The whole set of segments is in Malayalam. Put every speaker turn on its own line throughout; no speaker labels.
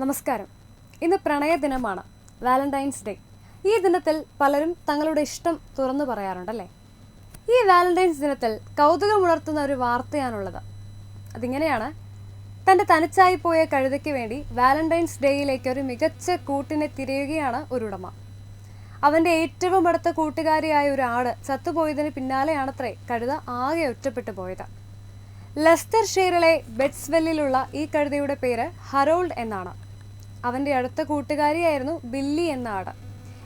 നമസ്കാരം. ഇന്ന് പ്രണയ ദിനമാണ്. വാലന്റൈൻസ് ഡേ ഈ ദിനത്തിൽ പലരും തങ്ങളുടെ ഇഷ്ടം തുറന്നു പറയാറുണ്ടല്ലേ? ഈ വാലന്റൈൻസ് ദിനത്തിൽ കൗതുകമുണർത്തുന്ന ഒരു വാർത്തയാണുള്ളത്. അതിങ്ങനെയാണ് തന്റെ തനിച്ചായി പോയ കഴുതയ്ക്ക് വേണ്ടി വാലന്റൈൻസ് ഡേയിലേക്ക് ഒരു മികച്ച കൂട്ടിനെ തിരയുകയാണ് ഒരു ഉടമ. അവന്റെ ഏറ്റവും അടുത്ത കൂട്ടുകാരിയായ ഒരു ആട് ചത്തുപോയതിന് പിന്നാലെയാണത്രേ കഴുത ആകെ ഒറ്റപ്പെട്ടു പോയത്. ലെസ്റ്റർ ഷെയറിലെ ബെറ്റ്സ്വെല്ലിലുള്ള ഈ കഴുതയുടെ പേര് ഹറോൾഡ് എന്നാണ്. അവന്റെ അടുത്ത കൂട്ടുകാരിയായിരുന്നു ബില്ലി എന്ന ആട്.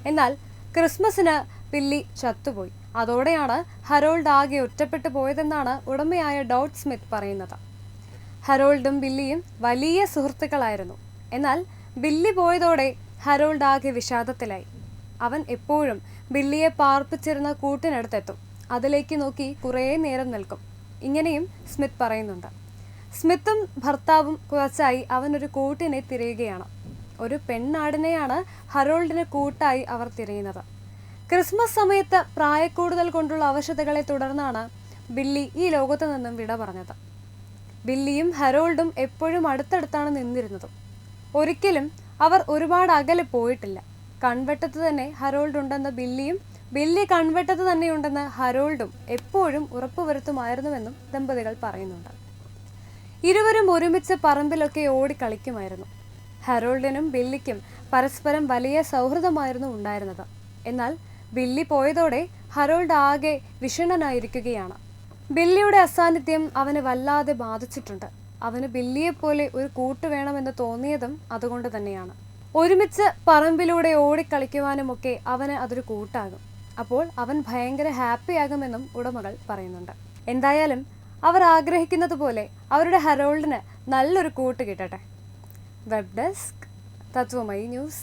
എന്നാൽ ക്രിസ്മസിന് ബില്ലി ചത്തുപോയി. അതോടെയാണ് ഹരോൾഡ് ആകെ ഒറ്റപ്പെട്ടു പോയതെന്നാണ് ഉടമയായ ഡോട്ട് സ്മിത്ത് പറയുന്നത്. ഹരോൾഡും ബില്ലിയും വലിയ സുഹൃത്തുക്കളായിരുന്നു. എന്നാൽ ബില്ലി പോയതോടെ ഹരോൾഡ് ആകെ വിഷാദത്തിലായി. അവൻ എപ്പോഴും ബില്ലിയെ പാർപ്പിച്ചിരുന്ന കൂട്ടിനടുത്തെത്തും. അതിലേക്ക് നോക്കി കുറേ നേരം നിൽക്കും. ഇങ്ങനെയും സ്മിത്ത് പറയുന്നുണ്ട്. സ്മിത്തും ഭർത്താവും കുറച്ചായി അവനൊരു കൂട്ടിനെ തിരയുകയാണ്. ഒരു പെണ്ണാടിനെയാണ് ഹറോൾഡിന് കൂട്ടായി അവർ തിരയുന്നത്. ക്രിസ്മസ് സമയത്ത് പ്രായക്കൂടുതൽ കൊണ്ടുള്ള അവശതകളെ തുടർന്നാണ് ബില്ലി ഈ ലോകത്ത് നിന്നും വിട പറഞ്ഞത്. ബില്ലിയും ഹരോൾഡും എപ്പോഴും അടുത്തടുത്താണ് നിന്നിരുന്നത്. ഒരിക്കലും അവർ ഒരുപാട് അകലെ പോയിട്ടില്ല. കൺവെട്ടത്ത് തന്നെ ഹരോൾഡ് ഉണ്ടെന്ന് ബില്ലിയും ബില്ലി കൺവെട്ടത്ത് തന്നെയുണ്ടെന്ന് ഹരോൾഡും എപ്പോഴും ഉറപ്പുവരുത്തുമായിരുന്നുവെന്നും ദമ്പതികൾ പറയുന്നുണ്ട്. ഇരുവരും ഒരുമിച്ച് പറമ്പിലൊക്കെ ഓടി കളിക്കുമായിരുന്നു ഹരോൾഡിനും ബില്ലിക്കും പരസ്പരം വലിയ സൗഹൃദമായിരുന്നു ഉണ്ടായിരുന്നത്. എന്നാൽ ബില്ലി പോയതോടെ ഹരോൾഡ് ആകെ വിഷണ്ണനായിരിക്കുകയാണ്. ബില്ലിയുടെ അസാന്നിധ്യം അവനെ വല്ലാതെ ബാധിച്ചിട്ടുണ്ട്. അവന് ബില്ലിയെപ്പോലെ ഒരു കൂട്ട് വേണമെന്ന് തോന്നിയതും അതുകൊണ്ട് തന്നെയാണ്. ഒരുമിച്ച് പറമ്പിലൂടെ ഓടിക്കളിക്കുവാനുമൊക്കെ അവന് അതൊരു കൂട്ടാകും. അപ്പോൾ അവൻ ഭയങ്കര ഹാപ്പിയാകുമെന്നും ഉടമകൾ പറയുന്നുണ്ട്. എന്തായാലും അവർ ആഗ്രഹിക്കുന്നത് പോലെ അവരുടെ ഹറോൾഡിന് നല്ലൊരു കൂട്ട് കിട്ടട്ടെ. Web desk Tatwamayi news